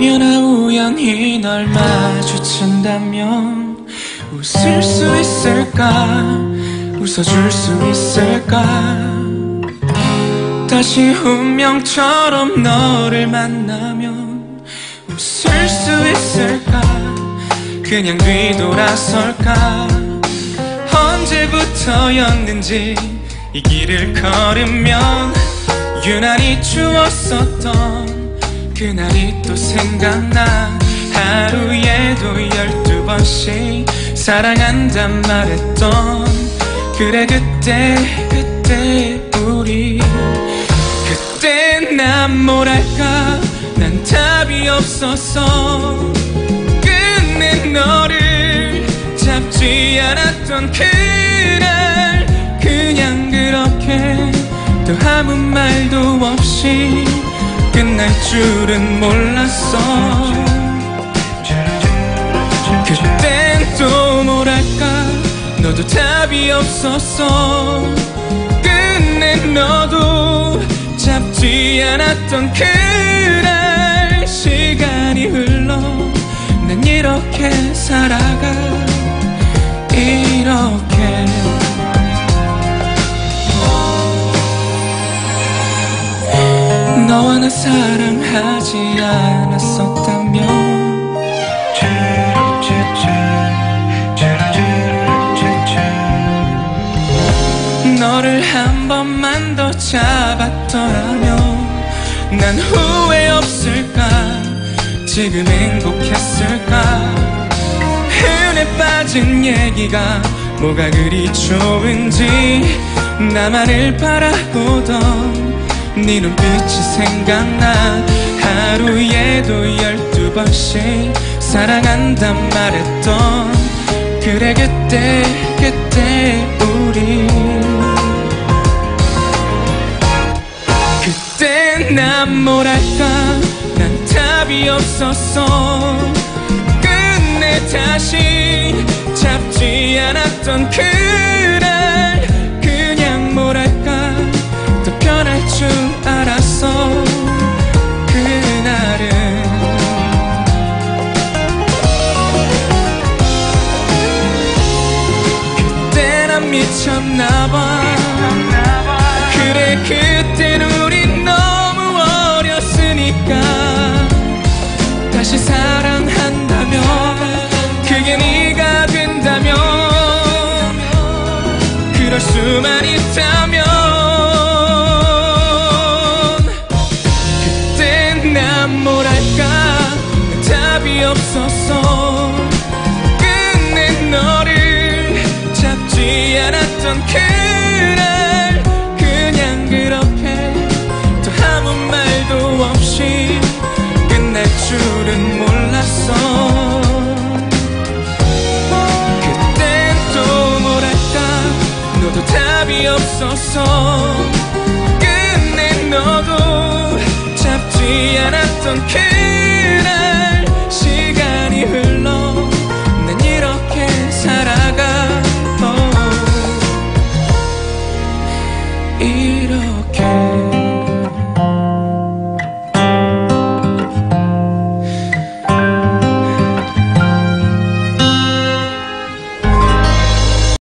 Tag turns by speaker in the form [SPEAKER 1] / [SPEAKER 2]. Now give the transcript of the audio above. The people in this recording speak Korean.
[SPEAKER 1] 미련한 우연히 널 마주친다면 웃을 수 있을까? 웃어줄 수 있을까? 다시 운명처럼 너를 만나면 웃을 수 있을까? 그냥 뒤돌아설까? 언제부터였는지 이 길을 걸으면 유난히 추웠었던 그날이 또 생각나. 하루에도 열두 번씩 사랑한단 말했던 그래 그때 그때 우리. 그때 난 뭐랄까? 난 답이 없었어 끝내 너를 잡지 않았던 그날. 그냥 그렇게 또 아무 말도 없이 끝 날 줄은 몰랐어. 그땐 또 뭐랄까? 너도 답이 없었어. 끝내 너도 잡지 않았던 그날 시간이 흘러 난 이렇게 살아가. 이렇게 사랑하지 않았었다면. 너를 한 번만 더 잡았더라면 난 후회 없을까? 지금 행복했을까? 흔해 빠진 얘기가 뭐가 그리 좋은지 나만을 바라보던 네 눈빛이 생각나. 하루에도 열두 번씩 사랑한단 말했던 그래 그때 그때 우리. 그때 난 뭐랄까? 난 답이 없었어. 끝내 다시 잡지 않았던 그날 미쳤나봐. 그래 그땐 우린 너무 어렸으니까. 다시 사랑한다면 그게 네가 된다면 그럴 수만 있다면. 그땐 난 뭐랄까 답이 없었어. 끝내 너를 잡지 않았 던 그날 그냥 그렇게 또 아무 말도 없이 끝날 줄은 몰랐어. 그땐 또 뭐랄까? 너도 답이 없었어 끝내 너도 잡지 않았던 그 okay